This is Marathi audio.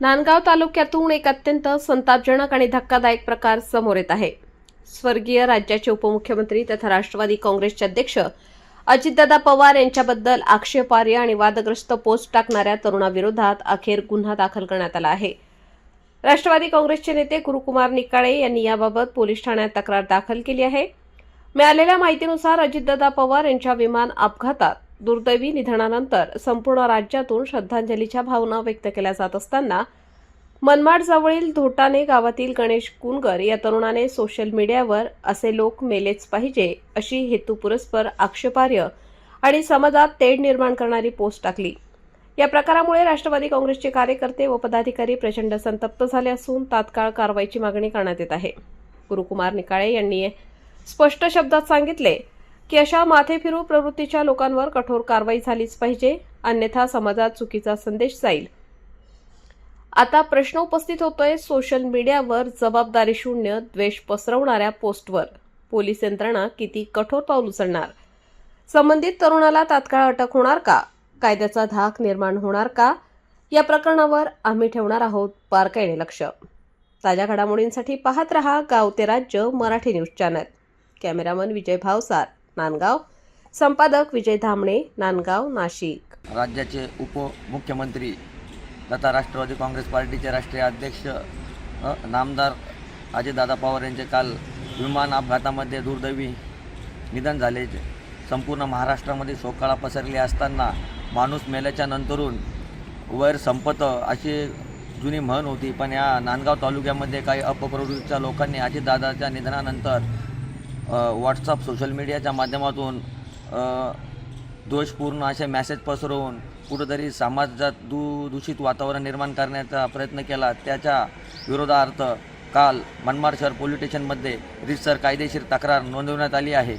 नांदगाव तालुक्यातून एक अत्यंत संतापजनक आणि धक्कादायक प्रकार समोर येत आहे. स्वर्गीय राज्याचे उपमुख्यमंत्री तथा राष्ट्रवादी काँग्रेसचे अध्यक्ष अजितदादा पवार यांच्याबद्दल आक्षेपार्ह आणि वादग्रस्त पोस्ट टाकणाऱ्या तरुणाविरोधात अखेर गुन्हा दाखल करण्यात आला आहे. राष्ट्रवादी काँग्रेसचे नेते गुरुकुमार निकाळे यांनी याबाबत पोलीस ठाण्यात तक्रार दाखल केली आहे. मिळालेल्या माहितीनुसार अजितदादा पवार यांच्या विमान अपघातात दुर्दैवी निधनानंतर संपूर्ण राज्यातून श्रद्धांजलीच्या भावना व्यक्त केल्या जात असताना मनमाड जवळील धोटाणे गावातील गणेश कुनगर या तरुणाने सोशल मीडियावर असे लोक मेलेच पाहिजे अशी हेतुपुरस्पर आक्षेपार्ह आणि समाजात तेढ निर्माण करणारी पोस्ट टाकली. या प्रकारामुळे राष्ट्रवादी काँग्रेसचे कार्यकर्ते व पदाधिकारी प्रचंड संतप्त झाले असून तात्काळ कारवाईची मागणी करण्यात येत आहे. गुरुकुमार निकाळे यांनी स्पष्ट शब्दात सांगितले की अशा माथेफिरू प्रवृत्तीच्या लोकांवर कठोर कारवाई झालीच पाहिजे अन्यथा समाजात चुकीचा संदेश जाईल. आता प्रश्न उपस्थित होतोय सोशल मीडियावर जबाबदारी शून्य द्वेष पसरवणाऱ्या पोस्टवर. पोलीस यंत्रणा किती कठोर पाऊल उचलणार? संबंधित तरुणाला तात्काळ अटक होणार का? कायद्याचा धाक निर्माण होणार का? या प्रकरणावर आम्ही ठेवणार आहोत बारकाईने लक्ष. ताज्या घडामोडींसाठी पाहत रहा गाव ते राज्य Marathi news channel. Cameraman Vijay Bhavsar. Nandgaon. संपादक विजय धामणे नांदगाव नाशिक. राज्याचे उपमुख्यमंत्री तथा राष्ट्रवादी काँग्रेस पार्टीचे राष्ट्रीय अध्यक्ष नामदार अजयदादा पवार यांचे काल विमान अपघातामध्ये दुर्दैवी निधन झाले. संपूर्ण महाराष्ट्रामध्ये शोकाळा पसरली असताना माणूस मेल्याच्या नंतरून वैर संपत अशी जुनी म्हण होती. पण या नांदगाव तालुक्यामध्ये काही अपप्रवृत्तीच्या लोकांनी अजितदादाच्या निधनानंतर व्हॉट्सअप सोशल मीडियाच्या माध्यमातून दोषपूर्ण असे मॅसेज पसरवून कुठंतरी समाजात दू दूषित वातावरण निर्माण करण्याचा प्रयत्न केला. त्याच्या विरोधार्थ काल मनमाड शहर पोलीस स्टेशनमध्ये रितसर कायदेशीर तक्रार नोंदवण्यात आली आहे.